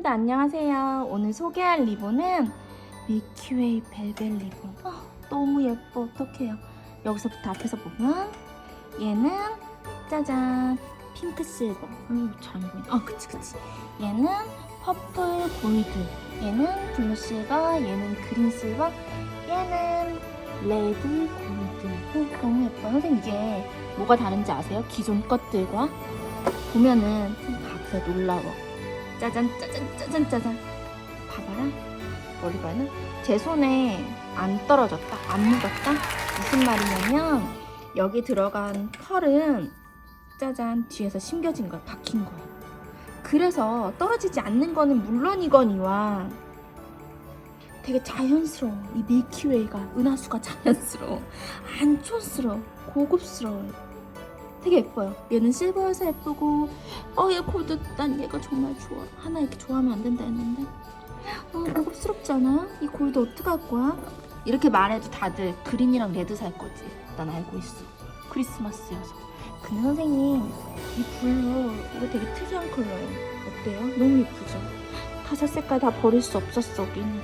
선생님들 안녕하세요. 오늘 소개할 리본은 밀키웨이 벨벳 리본. 아, 너무 예뻐. 어떡해요. 여기서부터 앞에서 보면 얘는 짜잔 핑크 실버. 음, 잘안 보인다. 아, 그치 그치. 얘는 퍼플 골드. 얘는 블루 실버. 얘는 그린 실버. 얘는 레드 골드. 어, 너무 예뻐요. 선생님 이게 뭐가 다른지 아세요? 기존 것들과 보면은 봐보세요. 놀라워. 짜잔 짜잔 짜잔 짜잔. 봐봐라. 머리 봐는 제 손에 안 떨어졌다. 안 묻었다. 무슨 말이냐면 여기 들어간 털은 짜잔 뒤에서 심겨진 거야. 박힌 거야. 그래서 떨어지지 않는 거는 물론이거니와 되게 자연스러워. 이 밀키웨이가 은하수가 자연스러워. 안 촌스러워. 고급스러워요. 되게 예뻐요. 얘는 실버여서 예쁘고, 어, 얘 골드, 난 얘가 정말 좋아. 하나 이렇게 좋아하면 안 된다 했는데. 너무 고급스럽지 않아요? 이 골드 어떡할 거야? 이렇게 말해도 다들 그린이랑 레드 살 거지. 난 알고 있어. 크리스마스여서. 근데 선생님, 이 블루, 이거 되게 특이한 컬러예요. 어때요? 너무 예쁘죠? 다섯 색깔 다 버릴 수 없었어, 우리는.